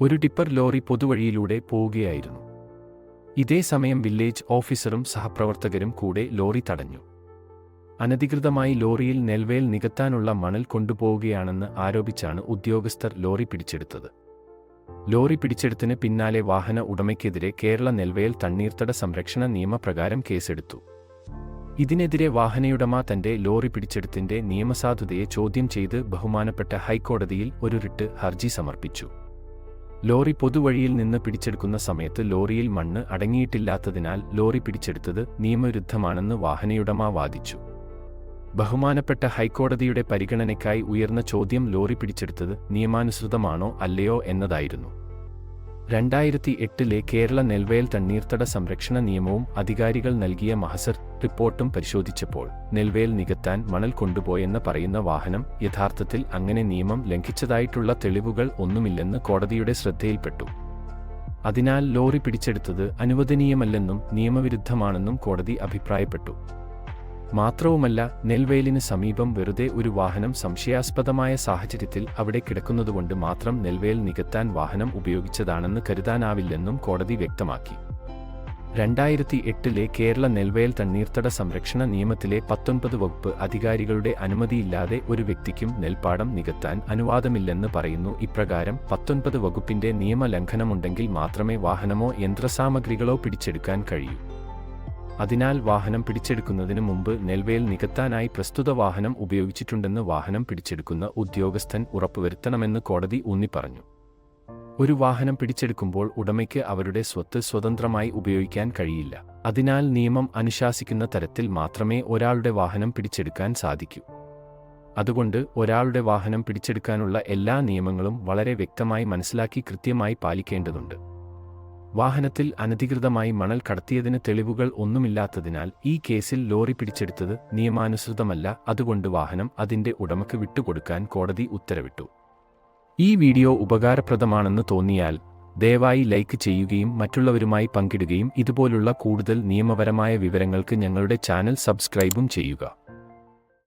ഒരു tipper lorry പൊതുവഴിയിലൂടെ പോവുകയായിരുന്നു. ഇതേ സമയം വില്ലേജ് ഓഫീസറും സഹപ്രവർത്തകരും കൂടെ ലോറി തടഞ്ഞു. അനധികൃതമായി ലോറിയിൽ നെൽവേൽ നികത്താനുള്ള മണൽ കൊണ്ടുപോവുകയാണെന്ന് ആരോപിച്ചാണ് ഉദ്യോഗസ്ഥർ ലോറി പിടിച്ചെടുത്തത്. ലോറി പിടിച്ചെടുത്തിന് പിന്നാലെ വാഹന ഉടമയ്ക്കെതിരെ കേരള നെൽവേൽ തണ്ണീർത്തട സംരക്ഷണ നിയമപ്രകാരം കേസെടുത്തു. ഇതിനെതിരെ വാഹനയുടമ തന്റെ ലോറി പിടിച്ചെടുത്തിന്റെ നിയമസാധുതയെ ചോദ്യം ചെയ്ത് ബഹുമാനപ്പെട്ട ഹൈക്കോടതിയിൽ ഒരു റിട്ട് ഹർജി സമർപ്പിച്ചു. ലോറി പൊതുവഴിയിൽ നിന്ന് പിടിച്ചെടുക്കുന്ന സമയത്ത് ലോറിയിൽ മണ്ണ് അടങ്ങിയിട്ടില്ലാത്തതിനാൽ ലോറി പിടിച്ചെടുത്തത് നിയമവിരുദ്ധമാണെന്ന് വാഹനയുടമ വാദിച്ചു. ബഹുമാനപ്പെട്ട ഹൈക്കോടതിയുടെ പരിഗണനയ്ക്കായി ഉയർന്ന ചോദ്യം ലോറി പിടിച്ചെടുത്തത് നിയമാനുസൃതമാണോ അല്ലയോ എന്നതായിരുന്നു. രണ്ടായിരത്തി എട്ടിലെ കേരള നെൽവയൽ തണ്ണീർത്തട സംരക്ഷണ നിയമവും അധികാരികൾ നൽകിയ മഹസർ റിപ്പോർട്ടും പരിശോധിച്ചപ്പോൾ നെൽവയൽ നികത്താൻ മണൽ കൊണ്ടുപോയെന്ന് പറയുന്ന വാഹനം യഥാർത്ഥത്തിൽ അങ്ങനെ നിയമം ലംഘിച്ചതായിട്ടുള്ള തെളിവുകൾ ഒന്നുമില്ലെന്ന് കോടതിയുടെ ശ്രദ്ധയിൽപ്പെട്ടു. അതിനാൽ ലോറി പിടിച്ചെടുത്തത് അനുവദനീയമല്ലെന്നും നിയമവിരുദ്ധമാണെന്നും കോടതി അഭിപ്രായപ്പെട്ടു. മാത്രവുമല്ല നെൽവേലിന് സമീപം വെറുതെ ഒരു വാഹനം സംശയാസ്പദമായ സാഹചര്യത്തിൽ അവിടെ കിടക്കുന്നതുകൊണ്ട് മാത്രം നെൽവേൽ നികത്താൻ വാഹനം ഉപയോഗിച്ചതാണെന്ന് കരുതാനാവില്ലെന്നും കോടതി വ്യക്തമാക്കി. രണ്ടായിരത്തി എട്ടിലെ കേരള നെൽവേൽ തണ്ണീർത്തട സംരക്ഷണ നിയമത്തിലെ പത്തൊൻപത് വകുപ്പ് അധികാരികളുടെ അനുമതിയില്ലാതെ ഒരു വ്യക്തിക്കും നെൽപ്പാടം നികത്താൻ അനുവാദമില്ലെന്ന് പറയുന്നു. ഇപ്രകാരം പത്തൊൻപത് വകുപ്പിന്റെ നിയമലംഘനമുണ്ടെങ്കിൽ മാത്രമേ വാഹനമോ യന്ത്രസാമഗ്രികളോ പിടിച്ചെടുക്കാൻ കഴിയൂ. അതിനാൽ വാഹനം പിടിച്ചെടുക്കുന്നതിന് മുമ്പ് നെൽവേൽ നികത്താനായി പ്രസ്തുത വാഹനം ഉപയോഗിച്ചിട്ടുണ്ടെന്ന് വാഹനം പിടിച്ചെടുക്കുന്ന ഉദ്യോഗസ്ഥൻ ഉറപ്പുവരുത്തണമെന്ന് കോടതി ഊന്നിപ്പറഞ്ഞു. ഒരു വാഹനം പിടിച്ചെടുക്കുമ്പോൾ ഉടമയ്ക്ക് അവരുടെ സ്വത്ത് സ്വതന്ത്രമായി ഉപയോഗിക്കാൻ കഴിയില്ല. അതിനാൽ നിയമം അനുശാസിക്കുന്ന തരത്തിൽ മാത്രമേ ഒരാളുടെ വാഹനം പിടിച്ചെടുക്കാൻ സാധിക്കൂ. അതുകൊണ്ട് ഒരാളുടെ വാഹനം പിടിച്ചെടുക്കാനുള്ള എല്ലാ നിയമങ്ങളും വളരെ വ്യക്തമായി മനസ്സിലാക്കി കൃത്യമായി പാലിക്കേണ്ടതുണ്ട്. വാഹനത്തിൽ അനധികൃതമായി മണൽ കടത്തിയതിന് തെളിവുകൾ ഒന്നുമില്ലാത്തതിനാൽ ഈ കേസിൽ ലോറി പിടിച്ചെടുത്തത് നിയമാനുസൃതമല്ല. അതുകൊണ്ട് വാഹനം അതിന്റെ ഉടമക്ക് വിട്ടുകൊടുക്കാൻ കോടതി ഉത്തരവിട്ടു. ഈ വീഡിയോ ഉപകാരപ്രദമാണെന്ന് തോന്നിയാൽ ദയവായി ലൈക്ക് ചെയ്യുകയും മറ്റുള്ളവരുമായി പങ്കിടുകയും ഇതുപോലുള്ള കൂടുതൽ നിയമപരമായ വിവരങ്ങൾക്ക് ഞങ്ങളുടെ ചാനൽ സബ്സ്ക്രൈബും ചെയ്യുക.